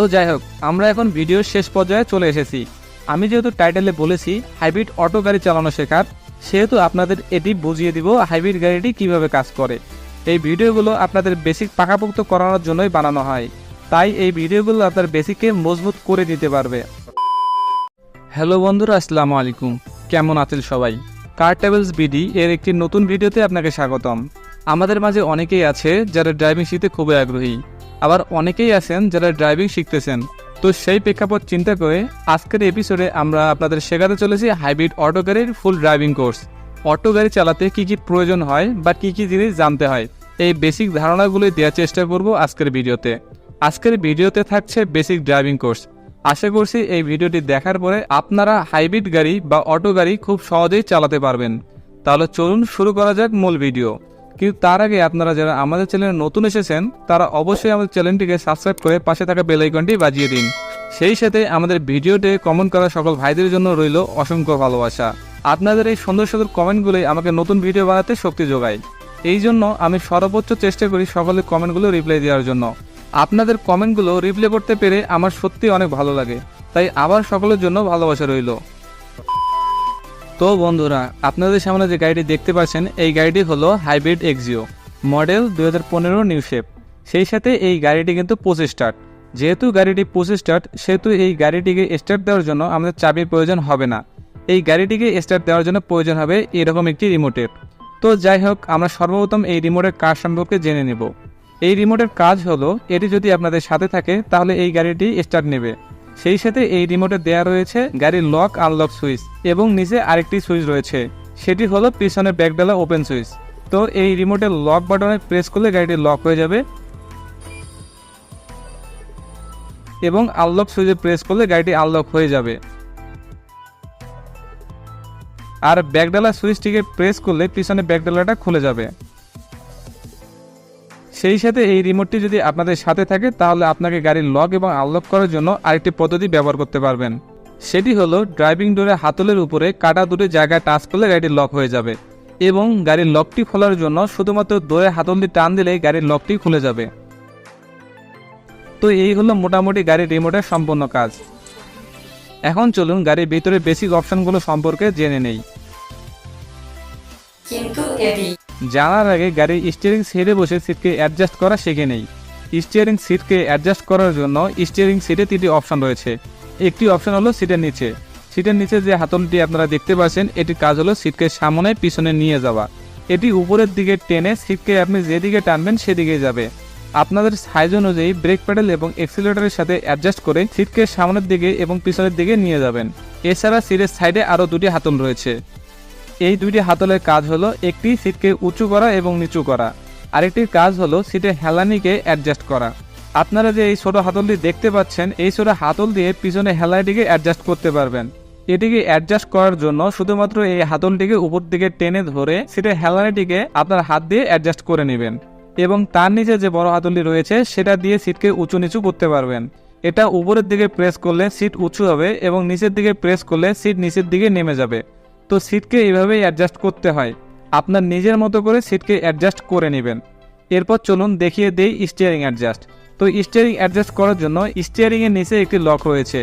তো যাই হোক, আমরা এখন ভিডিওর শেষ পর্যায়ে চলে এসেছি। আমি যেহেতু টাইটেলে বলেছি, হাইব্রিড অটো গাড়ি চালানো শেখার, সেহেতু আপনাদের এটি বুঝিয়ে দিব হাইব্রিড গাড়িটি কীভাবে কাজ করে। এই ভিডিওগুলো আপনাদের বেসিক পাকাপোক্ত করানোর জন্যই বানানো হয়। তাই এই ভিডিওগুলো আপনার বেসিককে মজবুত করে দিতে পারবে। হ্যালো বন্ধুরা, আসসালামু আলাইকুম। কেমন আছেন সবাই? কার ট্রাভেলস বিডি এর একটি নতুন ভিডিওতে আপনাকে স্বাগতম। আমাদের মাঝে অনেকেই আছে যারা ড্রাইভিং শিখতে খুবই আগ্রহী। আবার অনেকেই আছেন যারা ড্রাইভিং শিখতেছেন। তো সেই প্রেক্ষাপট চিন্তা করে আজকের এপিসোডে আমরা আপনাদের শেখাতে চলেছি হাইব্রিড অটো গাড়ির ফুল ড্রাইভিং কোর্স অটো গাড়ি চালাতে কি কি প্রয়োজন হয় বা কি কি জিনিস জানতে হয়, এই বেসিক ধারণাগুলি দেওয়ার চেষ্টা করব আজকের ভিডিওতে। আজকের ভিডিওতে থাকছে বেসিক ড্রাইভিং কোর্স আশা করছি এই ভিডিওটি দেখার পরে আপনারা হাইব্রিড গাড়ি বা অটো গাড়ি খুব সহজেই চালাতে পারবেন। তাহলে চলুন শুরু করা যাক মূল ভিডিও কিন্তু তার আগে আপনারা যারা আমাদের চ্যানেলে নতুন এসেছেন, তারা অবশ্যই আমাদের চ্যানেলটিকে সাবস্ক্রাইব করে পাশে থাকা বেল আইকনটি বাজিয়ে দিন। সেই সাথে আমাদের ভিডিওতে কমেন্ট করা সকল ভাইদের জন্য রইল অসংখ্য ভালোবাসা। আপনাদের এই সুন্দর সুন্দর কমেন্টগুলোই আমাকে নতুন ভিডিও বানাতে শক্তি যোগায়। এই জন্য আমি সর্বোচ্চ চেষ্টা করি সকলের কমেন্টগুলো রিপ্লাই দেওয়ার জন্য। আপনাদের কমেন্টগুলো রিপ্লাই করতে পেরে আমার সত্যি অনেক ভালো লাগে। তাই আবার সকলের জন্য ভালোবাসা রইল। তো বন্ধুরা, আপনাদের সামনে যে গাড়িটি দেখতে পাচ্ছেন, এই গাড়িটি হলো হাইব্রিড এক্সিও মডেল দু হাজার পনেরো নিউ শেপ। সেই সাথে এই গাড়িটি কিন্তু পঁচিশ স্টার্ট যেহেতু গাড়িটি পঁচিশ স্টার্ট সেহেতু এই গাড়িটিকে স্টার্ট দেওয়ার জন্য আমাদের চাবির প্রয়োজন হবে না। এই গাড়িটিকে স্টার্ট দেওয়ার জন্য প্রয়োজন হবে এরকম একটি রিমোটের। তো যাই হোক, আমরা সর্বপ্রথম এই রিমোটের কাজ সম্পর্কে জেনে নেব। এই রিমোটের কাজ হলো, এটি যদি আপনাদের সাথে থাকে, তাহলে এই গাড়িটি স্টার্ট নেবে। সেই সাথে এই রিমোটে দেয়া রয়েছে গাড়ির লক আনলক সুইচ এবং নিচে আরেকটি সুইচ রয়েছে। সেটি হলো পিছনের ব্যাকডালা ওপেন সুইচ তো এই রিমোটের লক বাটনে প্রেস করলে গাড়িটি লক হয়ে যাবে। এবং আনলক সুইচে প্রেস করলে গাড়িটি আনলক হয়ে যাবে। আর ব্যাকডালা সুইচটিকে প্রেস করলে পিছনে ব্যাকডালাটা খুলে যাবে। সেই সাথে এই রিমোটটি যদি আপনাদের সাথে থাকে, তাহলে আপনাকে গাড়ির লক এবং আনলক করার জন্য আরেকটি পদ্ধতি ব্যবহার করতে পারবেন। সেটি হলো ড্রাইভিং ডোরে হাতলের উপরে কাটা দুটি জায়গায় টাচ করলে গাড়ির লক হয়ে যাবে এবং গাড়ির লকটি খোলার জন্য শুধুমাত্র দোরে হাতলটি টান দিলেই গাড়ির লকটি খুলে যাবে। তো এই হলো মোটামুটি গাড়ির রিমোটের সম্পূর্ণ কাজ। এখন চলুন গাড়ির ভিতরে বেসিক অপশনগুলো সম্পর্কে জেনে নেই। কিন্তু এটি জানার আগে গাড়ির স্টিয়ারিং সিটে বসে সিটকে অ্যাডজাস্ট করা শিখে নেই। স্টিয়ারিং সিটকে অ্যাডজাস্ট করার জন্য স্টিয়ারিং সিটে তিনটি অপশন রয়েছে। একটি অপশন হলো সিটের নিচে। সিটের নিচে যে হাতলটি আপনারা দেখতে পাচ্ছেন, এটির কাজ হলো সিটকে সামনে পিছনে নিয়ে যাওয়া। এটি উপরের দিকে টেনে সিটকে আপনি যেদিকে টানবেন সেদিকে যাবে। আপনাদের সাইজ অনুযায়ী ব্রেক প্যাডেল এবং এক্সিলেটরের সাথে অ্যাডজাস্ট করে সিটকে সামনের দিকে এবং পিছনের দিকে নিয়ে যাবেন। এছাড়া সিটের সাইডে আরও দুটি হাতল রয়েছে। এই দুইটি হাতলের কাজ হলো একটি সিটকে উঁচু করা এবং নিচু করা। আরেকটির কাজ হলো সিটের হেলানিকে অ্যাডজাস্ট করা। আপনারা যে এই ছোট হাতলটি দেখতে পাচ্ছেন, এই ছোট হাতল দিয়ে পিছনে হেলানিটিকে অ্যাডজাস্ট করতে পারবেন। এটিকে অ্যাডজাস্ট করার জন্য শুধুমাত্র এই হাতলটিকে উপর দিকে টেনে ধরে সিটের হেলানিটিকে আপনার হাত দিয়ে অ্যাডজাস্ট করে নেবেন এবং তার নিচে যে বড় হাতলটি রয়েছে, সেটা দিয়ে সিটকে উঁচু নিচু করতে পারবেন। এটা উপরের দিকে প্রেস করলে সিট উঁচু হবে এবং নিচের দিকে প্রেস করলে সিট নিচের দিকে নেমে যাবে। তো সিটকে এইভাবেই অ্যাডজাস্ট করতে হয়। আপনার নিজের মতো করে সিটকে অ্যাডজাস্ট করে নেবেন। এরপর চলুন দেখিয়ে দেই স্টিয়ারিং অ্যাডজাস্ট তো স্টিয়ারিং অ্যাডজাস্ট করার জন্য স্টিয়ারিংয়ের নিচে একটি লক রয়েছে।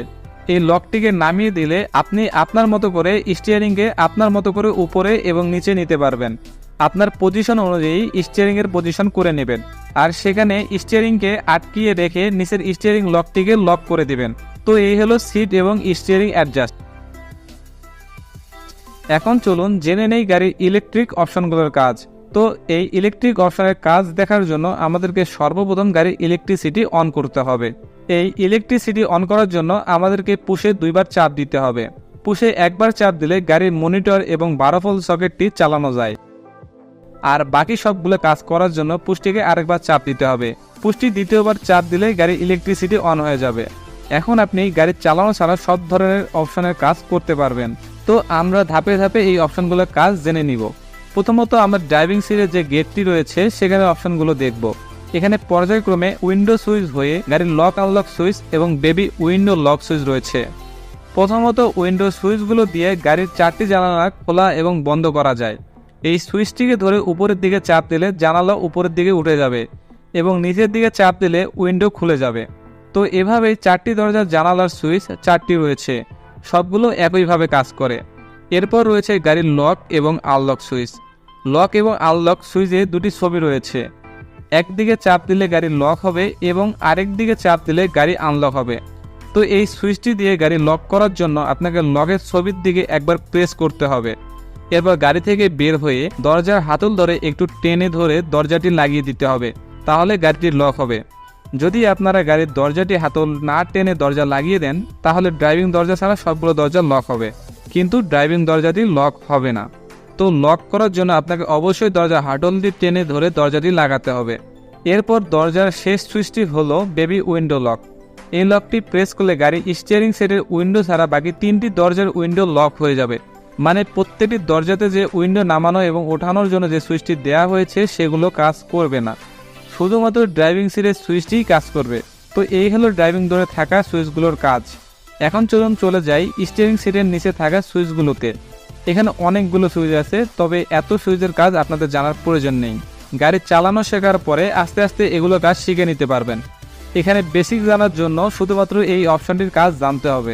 এই লকটিকে নামিয়ে দিলে আপনি আপনার মতো করে স্টিয়ারিংকে আপনার মতো করে উপরে এবং নিচে নিতে পারবেন। আপনার পজিশন অনুযায়ী স্টিয়ারিংয়ের পজিশন করে নেবেন। আর সেখানে স্টিয়ারিংকে আটকিয়ে রেখে নিচের স্টিয়ারিং লকটিকে লক করে দিবেন। তো এই হলো সিট এবং স্টিয়ারিং অ্যাডজাস্ট এখন চলুন জেনে নেই গাড়ির ইলেকট্রিক অপশনগুলোর কাজ। তো এই ইলেকট্রিক অপশনের কাজ দেখার জন্য আমাদেরকে সর্বপ্রথম গাড়ির ইলেকট্রিসিটি অন করতে হবে। এই ইলেকট্রিসিটি অন করার জন্য আমাদেরকে পুষে দুইবার চাপ দিতে হবে। পুষে একবার চাপ দিলে গাড়ির মনিটর এবং বারো ফল সকেটটি চালানো যায়। আর বাকি সবগুলো কাজ করার জন্য পুষ্টিকে আরেকবার চাপ দিতে হবে। পুষ্টি দ্বিতীয়বার চাপ দিলে গাড়ির ইলেকট্রিসিটি অন হয়ে যাবে। এখন আপনি গাড়ি চালানো ছাড়া সব ধরনের অপশনের কাজ করতে পারবেন। তো আমরা ধাপে ধাপে এই অপশনগুলোর কাজ জেনে নিব। প্রথমত আমার ড্রাইভিং সিটের যে গেটটি রয়েছে, সেখানে অপশনগুলো দেখব। এখানে পর্যায়ক্রমে উইন্ডো সুইচ হয়ে গাড়ির লক আনলক সুইচ এবং বেবি উইন্ডো লক সুইচ রয়েছে। প্রথমত উইন্ডো সুইচগুলো দিয়ে গাড়ির চারটি জানালা খোলা এবং বন্ধ করা যায়। এই সুইচটিকে ধরে উপরের দিকে চাপ দিলে জানালা উপরের দিকে উঠে যাবে এবং নিচের দিকে চাপ দিলে উইন্ডো খুলে যাবে। তো এভাবেই চারটি দরজার জানালার সুইচ, চারটি রয়েছে। সবগুলো একইভাবে কাজ করে। এরপর রয়েছে গাড়ির লক এবং আনলক সুইচ। লক এবং আনলক সুইচে দুটি ছবি রয়েছে। একদিকে চাপ দিলে গাড়ি লক হবে এবং আরেক দিকে চাপ দিলে গাড়ি আনলক হবে। তো এই সুইচটি দিয়ে গাড়ি লক করার জন্য আপনাকে লকের ছবির দিকে একবার প্রেস করতে হবে। এরপর গাড়ি থেকে বের হয়ে দরজার হাতল ধরে একটু টেনে ধরে দরজাটি লাগিয়ে দিতে হবে। তাহলে গাড়িটি লক হবে। যদি আপনারা গাড়ির দরজাটি হাতল না টেনে দরজা লাগিয়ে দেন, তাহলে ড্রাইভিং দরজা ছাড়া সবগুলো দরজা লক হবে। কিন্তু ড্রাইভিং দরজাটি লক হবে না। তো লক করার জন্য আপনাকে অবশ্যই দরজা হাটল দিয়ে টেনে ধরে দরজাটি লাগাতে হবে। এরপর দরজার শেষ সুইচটি হলো বেবি উইন্ডো লক। এই লকটি প্রেস করলে গাড়ি স্টিয়ারিং সেটের উইন্ডো ছাড়া বাকি তিনটি দরজার উইন্ডো লক হয়ে যাবে। মানে প্রত্যেকটি দরজাতে যে উইন্ডো নামানো এবং ওঠানোর জন্য যে সুইচটি দেওয়া হয়েছে, সেগুলো কাজ করবে না। শুধুমাত্র ড্রাইভিং সিটের সুইচটিই কাজ করবে। তো এই হলো ড্রাইভিং ধরে থাকা সুইচগুলোর কাজ। এখন চলুন চলে যাই স্টিয়ারিং সিটের নিচে থাকা সুইচগুলোতে এখানে অনেকগুলো সুইচ আছে, তবে এত সুইচের কাজ আপনাদের জানার প্রয়োজন নেই। গাড়ি চালানো শেখার পরে আস্তে আস্তে এগুলো কাজ শিখে নিতে পারবেন। এখানে বেসিক জানার জন্য শুধুমাত্র এই অপশনটির কাজ জানতে হবে।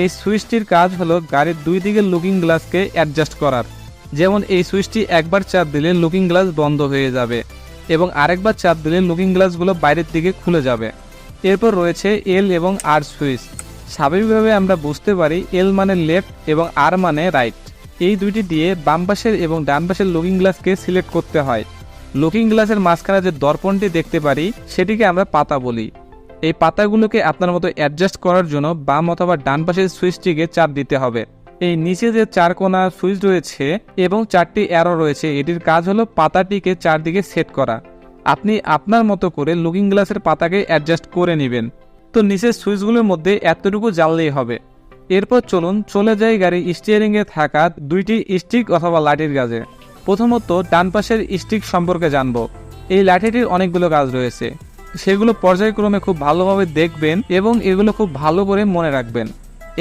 এই সুইচটির কাজ হলো গাড়ির দুই দিকের লুকিং গ্লাসকে অ্যাডজাস্ট করার। যেমন এই সুইচটি একবার চাপ দিলে লুকিং গ্লাস বন্ধ হয়ে যাবে। এবং আরেকবার চাপ দিলে লুকিং গ্লাসগুলো বাইরের দিকে খুলে যাবে। এরপর রয়েছে এল এবং আর সুইচ স্বাভাবিকভাবে আমরা বুঝতে পারি এল মানে লেফট এবং আর মানে রাইট এই দুইটি দিয়ে বাম পাশের এবং ডান পাশের লুকিং গ্লাসকে সিলেক্ট করতে হয়। লুকিং গ্লাসের মাঝখানে যে দর্পণটি দেখতে পারি, সেটিকে আমরা পাতা বলি। এই পাতাগুলোকে আপনার মতো অ্যাডজাস্ট করার জন্য বাম অথবা ডান পাশের সুইচটিকে চাপ দিতে হবে। এই নিচে যে চার কোনা সুইচ রয়েছে এবং চারটি অ্যারো রয়েছে, এটির কাজ হলো পাতাটিকে চারদিকে সেট করা। আপনি আপনার মতো করে লুকিং গ্লাসের পাতাকে অ্যাডজাস্ট করে নেবেন। তো নিচের সুইচগুলোর মধ্যে এতটুকু জ্বাললেই হবে। এরপর চলুন চলে যাই গাড়ির স্টিয়ারিংয়ে থাকা দুইটি স্টিক অথবা লাঠির কাজে প্রথমত ডান পাশের স্টিক সম্পর্কে জানব। এই লাঠিটির অনেকগুলো কাজ রয়েছে। সেগুলো পর্যায়ক্রমে খুব ভালোভাবে দেখবেন এবং এগুলো খুব ভালো করে মনে রাখবেন।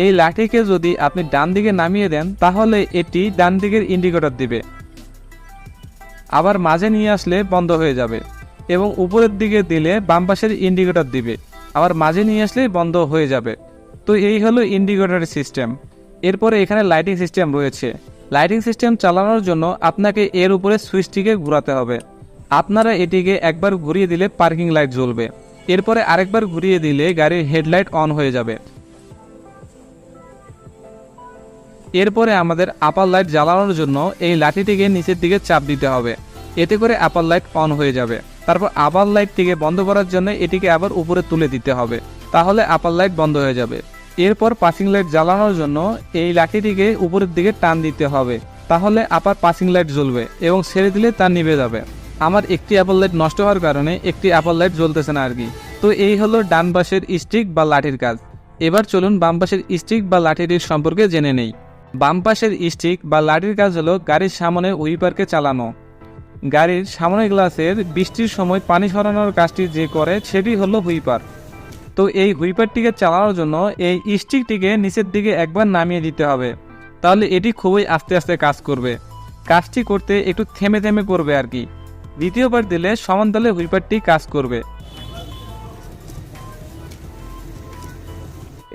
এই লাঠিকে যদি আপনি ডান দিকে নামিয়ে দেন, তাহলে এটি ডান দিকের ইন্ডিকেটর দিবে। আবার মাঝে নিয়ে আসলে বন্ধ হয়ে যাবে এবং উপরের দিকে দিলে বাম পাশের ইন্ডিকেটর দিবে। আবার মাঝে নিয়ে আসলে বন্ধ হয়ে যাবে। তো এই হলো ইন্ডিকেটরের সিস্টেম এরপরে এখানে লাইটিং সিস্টেম রয়েছে। লাইটিং সিস্টেম চালানোর জন্য আপনাকে এর উপরে সুইচটিকে ঘোরাতে হবে। আপনারা এটিকে একবার ঘুরিয়ে দিলে পার্কিং লাইট জ্বলবে। এরপরে আরেকবার ঘুরিয়ে দিলে গাড়ির হেডলাইট অন হয়ে যাবে। এরপরে আমাদের আপার লাইট জ্বালানোর জন্য এই লাঠিটিকে নিচের দিকে চাপ দিতে হবে। এতে করে আপার লাইট অন হয়ে যাবে। তারপর আপার লাইটটিকে বন্ধ করার জন্য এটিকে আবার উপরে তুলে দিতে হবে। তাহলে আপার লাইট বন্ধ হয়ে যাবে। এরপর পাসিং লাইট জ্বালানোর জন্য এই লাঠিটিকে উপরের দিকে টান দিতে হবে। তাহলে আপার পাসিং লাইট জ্বলবে এবং ছেড়ে দিলে তা নিভে যাবে। আমার একটি অ্যাপল লাইট নষ্ট হওয়ার কারণে একটি অ্যাপল লাইট জ্বলতেছে না আর কি তো এই হলো ডান পাশের স্টিক বা লাঠির কাজ। এবার চলুন বাম পাশের স্টিক বা লাঠিটির সম্পর্কে জেনে নেই। বাম পাশের স্টিক বা লাঠির কাজ হলো গাড়ির সামনে উইপারকে চালানো। গাড়ির সামনের গ্লাসের বৃষ্টির সময় পানি সরানোর কাজটি যে করে, সেটি হলো হুইপার তো এই হুইপারটিকে চালানোর জন্য এই স্টিকটিকে নিচের দিকে একবার নামিয়ে দিতে হবে। তাহলে এটি খুবই আস্তে আস্তে কাজ করবে। কাজটি করতে একটু থেমে থেমে করবে আর কি। দ্বিতীয়বার দিলে সমান তালে হুইপারটি কাজ করবে।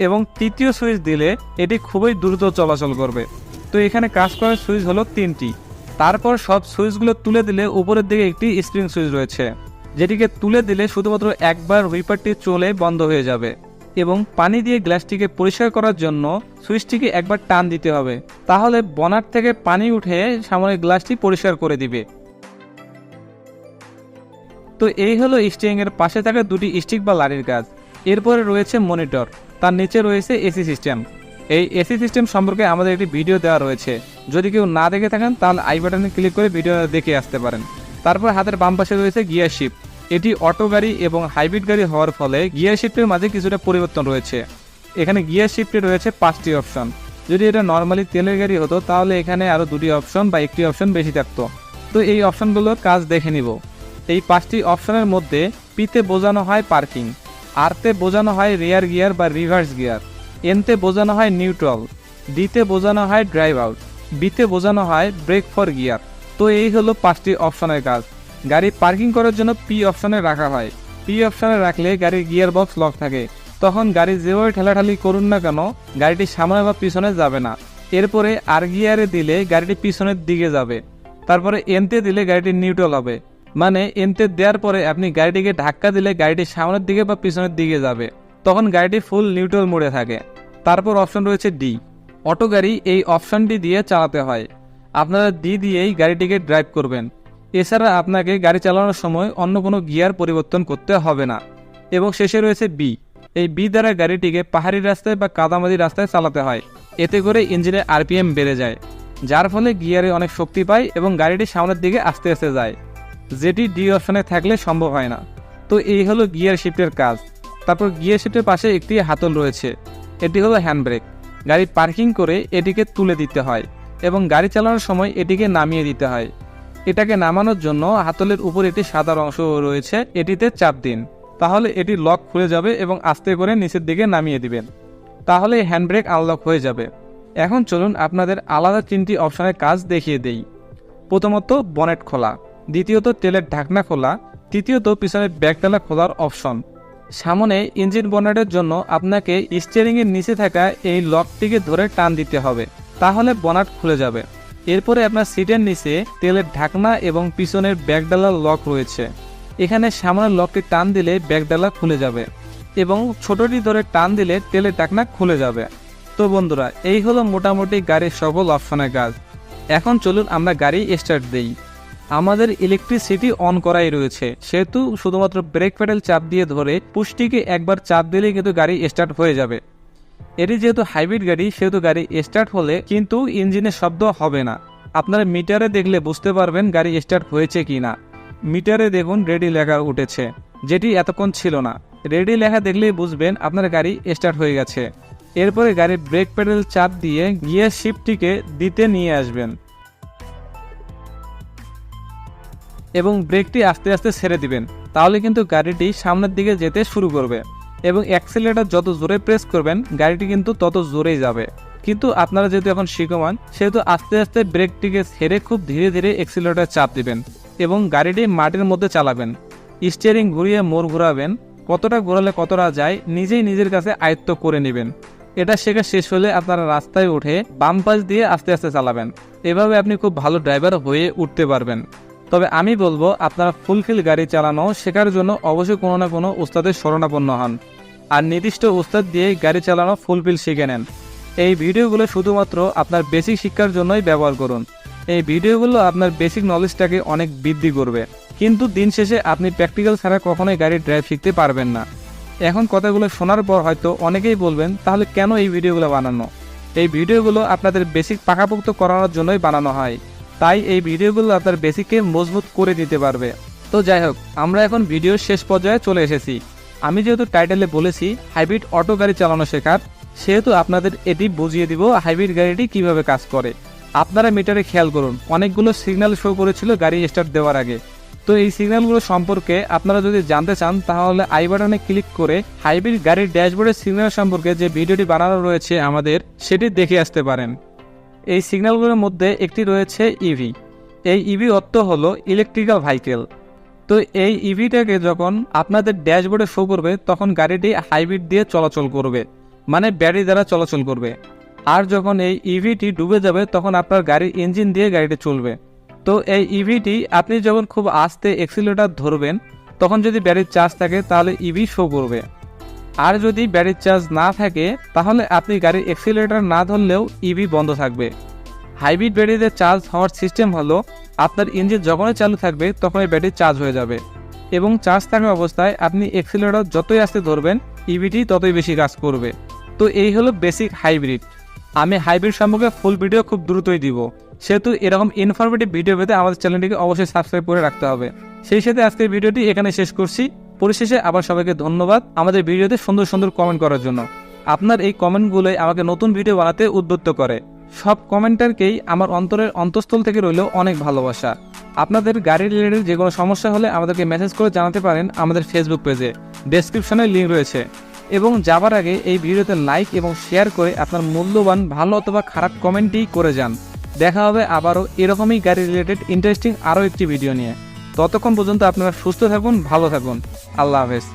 এবং তৃতীয় সুইচ দিলে এটি খুবই দ্রুত চলাচল করবে। তো এখানে কাজ করার সুইচ হলো তিনটি। তারপর সব সুইচগুলো তুলে দিলে উপরের দিকে একটি স্প্রিং সুইচ রয়েছে, যেটিকে তুলে দিলে শুধুমাত্র একবার হুইপারটি চলে বন্ধ হয়ে যাবে এবং পানি দিয়ে গ্লাসটিকে পরিষ্কার করার জন্য সুইচটিকে একবার টান দিতে হবে। তাহলে বনার থেকে পানি উঠে সামনের গ্লাসটি পরিষ্কার করে দিবে। তো এই হলো স্টিয়ারিং এর পাশে থাকা দুটি স্টিক বা লারির কাজ। এরপরে রয়েছে মনিটর, তার নিচে রয়েছে এসি সিস্টেম। এই এসি সিস্টেম সম্পর্কে আমাদের একটি ভিডিও দেওয়া রয়েছে। যদি কেউ না দেখে থাকেন, তাহলে আই বাটনে ক্লিক করে ভিডিও দেখে আসতে পারেন। তারপর হাতের বাম পাশে রয়েছে গিয়ার শিফট। এটি অটো গাড়ি এবং হাইব্রিড গাড়ি হওয়ার ফলে গিয়ার শিফটের মাঝে কিছুটা পরিবর্তন রয়েছে। এখানে গিয়ার শিফটে রয়েছে পাঁচটি অপশন। যদি এটা নর্মালি তেলের গাড়ি হতো, তাহলে এখানে আরও দুটি অপশন বা একটি অপশন বেশি থাকতো। তো এই অপশনগুলোর কাজ দেখে নিব। এই পাঁচটি অপশনের মধ্যে পিতে বোঝানো হয় পার্কিং। আরতে বোঝানো হয় রেয়ার গিয়ার বা রিভার্স গিয়ার এনতে বোঝানো হয় নিউট্রাল ডিতে বোঝানো হয় ড্রাইভ আউট বিতে বোঝানো হয় ব্রেক ফর গিয়ার তো এই হলো পাঁচটি অপশনের কাজ। গাড়ি পার্কিং করার জন্য পি অপশনে রাখা হয়। পি অপশনে রাখলে গাড়ির গিয়ার বক্স লক থাকে। তখন গাড়ি যেভাবে ঠেলাঠালি করুন না কেন, গাড়িটি সামনে বা পিছনে যাবে না। এরপরে আর গিয়ারে দিলে গাড়িটি পিছনের দিকে যাবে। তারপরে এনতে দিলে গাড়িটি নিউট্রাল হবে। মানে এনতে দেওয়ার পরে আপনি গাড়িটিকে ধাক্কা দিলে গাড়িটি সামনের দিকে বা পিছনের দিকে যাবে। তখন গাড়িটি ফুল নিউট্রাল মোডে থাকে। তারপর অপশন রয়েছে ডি অটো গাড়ি এই অপশনটি দিয়ে চালাতে হয়। আপনারা ডি দিয়েই গাড়িটিকে ড্রাইভ করবেন। এছাড়া আপনাকে গাড়ি চালানোর সময় অন্য কোনো গিয়ার পরিবর্তন করতে হবে না। এবং শেষে রয়েছে বি এই বি দ্বারা গাড়িটিকে পাহাড়ি রাস্তায় বা কাদামাদি রাস্তায় চালাতে হয়। এতে করে ইঞ্জিনের আরপিএম বেড়ে যায়। যার ফলে গিয়ারে অনেক শক্তি পায় এবং গাড়িটি সামনের দিকে আস্তে আস্তে যায়। যেটি ডি অপশনে থাকলে সম্ভব হয় না। তো এই হলো গিয়ার শিফটের কাজ। তারপর গিয়ার শিফটের পাশে একটি হাতল রয়েছে। এটি হলো হ্যান্ডব্রেক। গাড়ি পার্কিং করে এটিকে তুলে দিতে হয় এবং গাড়ি চালানোর সময় এটিকে নামিয়ে দিতে হয়। এটাকে নামানোর জন্য হাতলের উপর একটি সাদা অংশ রয়েছে, এটিতে চাপ দিন। তাহলে এটি লক খুলে যাবে এবং আস্তে করে নিচের দিকে নামিয়ে দিবেন। তাহলে হ্যান্ডব্রেক আনলক হয়ে যাবে। এখন চলুন আপনাদের আলাদা তিনটি অপশনের কাজ দেখিয়ে দেই। প্রথমত বনেট খোলা। দ্বিতীয়ত তেলের ঢাকনা খোলা, তৃতীয়ত পিছনের ব্যাগডালা খোলার অপশন। সামনে ইঞ্জিন বনেটের জন্য আপনাকে স্টিয়ারিংয়ের নিচে থাকা এই লকটিকে ধরে টান দিতে হবে, তাহলে বনাট খুলে যাবে। এরপরে আপনার সিটের নিচে তেলের ঢাকনা এবং পিছনের ব্যাগডালার লক রয়েছে। এখানে সামনের লকটি টান দিলে ব্যাগডালা খুলে যাবে এবং ছোটটি ধরে টান দিলে তেলের ঢাকনা খুলে যাবে। তো বন্ধুরা, এই হলো মোটামুটি গাড়ির সকল অপশনের কাজ। এখন চলুন আমরা গাড়ি স্টার্ট দেই। আমাদের ইলেকট্রিসিটি অন করাই রয়েছে। সেহেতু শুধুমাত্র ব্রেক প্যাডেল চাপ দিয়ে ধরে পুষ্টিকে একবার চাপ দিলেই কিন্তু গাড়ি স্টার্ট হয়ে যাবে। এটি যেহেতু হাইব্রিড গাড়ি, সেহেতু গাড়ি স্টার্ট হলে কিন্তু ইঞ্জিনের শব্দ হবে না। আপনারা মিটারে দেখলে বুঝতে পারবেন গাড়ি স্টার্ট হয়েছে কি না মিটারে দেখুন রেডি লেখা উঠেছে, যেটি এতক্ষণ ছিল না। রেডি লেখা দেখলেই বুঝবেন আপনার গাড়ি স্টার্ট হয়ে গেছে। এরপরে গাড়ির ব্রেক প্যাডেল চাপ দিয়ে গিয়ার শিফটটিকে দিতে নিয়ে আসবেন। এবং ব্রেকটি আস্তে আস্তে ছেড়ে দিবেন, তাহলে কিন্তু গাড়িটি সামনের দিকে যেতে শুরু করবে এবং অ্যাক্সিলেটার যত জোরে প্রেস করবেন, গাড়িটি কিন্তু তত জোরেই যাবে। কিন্তু আপনারা যেহেতু এখন শিখমান সেহেতু আস্তে আস্তে ব্রেকটিকে ছেড়ে খুব ধীরে ধীরে অ্যাক্সিলেটার চাপ দিবেন এবং গাড়িটি মাটির মধ্যে চালাবেন। স্টিয়ারিং ঘুরিয়ে মোড় ঘোরাবেন, কতটা ঘোরালে কতটা যায় নিজেই নিজের কাছে আয়ত্ত করে নেবেন। এটা শেখা শেষ হলে আপনারা রাস্তায় উঠে বাম পাশ দিয়ে আস্তে আস্তে চালাবেন। এভাবে আপনি খুব ভালো ড্রাইভার হয়ে উঠতে পারবেন। তবে আমি বলব, আপনারা ফুলফিল গাড়ি চালানো শেখার জন্য অবশ্যই কোনো না কোনো উস্তাদের শরণাপন্ন হন। আর নির্দিষ্ট উস্তাদ দিয়ে গাড়ি চালানো ফুলফিল শিখে নেন। এই ভিডিওগুলো শুধুমাত্র আপনার বেসিক শিক্ষার জন্যই ব্যবহার করুন। এই ভিডিওগুলো আপনার বেসিক নলেজটাকে অনেক বৃদ্ধি করবে। কিন্তু দিন শেষে আপনি প্র্যাকটিক্যাল ছাড়া কখনোই গাড়ি ড্রাইভ শিখতে পারবেন না। এখন কথাগুলো শোনার পর হয়তো অনেকেই বলবেন, তাহলে কেন এই ভিডিওগুলো বানানো? এই ভিডিওগুলো আপনাদের বেসিক পাকাপোক্ত করানোর জন্যই বানানো হয়। তাই এই ভিডিওগুলো আপনার বেসিককে মজবুত করে দিতে পারবে। তো যাই হোক আমরা এখন ভিডিওর শেষ পর্যায়ে চলে এসেছি। আমি যেহেতু টাইটেলে বলেছি, হাইব্রিড অটো গাড়ি চালানো শেখার, সেহেতু আপনাদের এটি বুঝিয়ে দিব হাইব্রিড গাড়িটি কীভাবে কাজ করে। আপনারা মিটারে খেয়াল করুন, অনেকগুলো সিগন্যাল শো করেছিল গাড়ি স্টার্ট দেওয়ার আগে। তো এই সিগন্যালগুলো সম্পর্কে আপনারা যদি জানতে চান, তাহলে আই বাটনে ক্লিক করে হাইব্রিড গাড়ির ড্যাশবোর্ডের সিগন্যাল সম্পর্কে যে ভিডিওটি বানানো রয়েছে আমাদের, সেটি দেখে আসতে পারেন। এই সিগন্যালগুলোর মধ্যে একটি রয়েছে ইভি এই ইভি অর্থ হলো ইলেকট্রিক্যাল ভাইকেল তো এই ইভিটাকে যখন আপনাদের ড্যাশবোর্ডে শো করবে, তখন গাড়িটি হাইব্রিড দিয়ে চলাচল করবে মানে ব্যাটারি দ্বারা চলাচল করবে। আর যখন এই ইভিটি ডুবে যাবে, তখন আপনার গাড়ির ইঞ্জিন দিয়ে গাড়িটি চলবে। তো এই ইভিটি আপনি যখন খুব আস্তে এক্সিলেটার ধরবেন, তখন যদি ব্যাটারির চার্জ থাকে, তাহলে ইভি শো করবে। আর যদি ব্যাটারির চার্জ না থাকে, তাহলে আপনি গাড়ির এক্সিলেটার না ধরলেও ইভি বন্ধ থাকবে। হাইব্রিড ব্যাটারিতে চার্জ হওয়ার সিস্টেম হলো, আপনার ইঞ্জিন যখনই চালু থাকবে, তখনই ব্যাটারি চার্জ হয়ে যাবে। এবং চার্জ থাকা অবস্থায় আপনি এক্সিলেটার যতই আস্তে ধরবেন ইভিটি ততই বেশি কাজ করবে। তো এই হলো বেসিক হাইব্রিড আমি হাইব্রিড সম্পর্কে ফুল ভিডিও খুব দ্রুতই দিব। সেহেতু এরকম ইনফরমেটিভ ভিডিও পেতে আমাদের চ্যানেলটিকে অবশ্যই সাবস্ক্রাইব করে রাখতে হবে। সেই সাথে আজকের ভিডিওটি এখানে শেষ করছি। পরিশেষে আবার সবাইকে ধন্যবাদ আমাদের ভিডিওতে সুন্দর সুন্দর কমেন্ট করার জন্য। আপনার এই কমেন্টগুলোই আমাকে নতুন ভিডিও বানাতে উদ্বুদ্ধ করে। সব কমেন্টারকেই আমার অন্তরের অন্তঃস্থল থেকে রইলেও অনেক ভালোবাসা। আপনাদের গাড়ি রিলেটেড যে কোনো সমস্যা হলে আমাদেরকে মেসেজ করে জানাতে পারেন আমাদের ফেসবুক পেজে ডেসক্রিপশনে লিঙ্ক রয়েছে। এবং যাবার আগে এই ভিডিওতে লাইক এবং শেয়ার করে আপনার মূল্যবান, ভালো অথবা খারাপ কমেন্টই করে যান। দেখা হবে আবারও এরকমই গাড়ি রিলেটেড ইন্টারেস্টিং আরও একটি ভিডিও নিয়ে। ততক্ষণ পর্যন্ত আপনারা সুস্থ থাকুন ভালো থাকুন। আল্লাহ হাফেজ।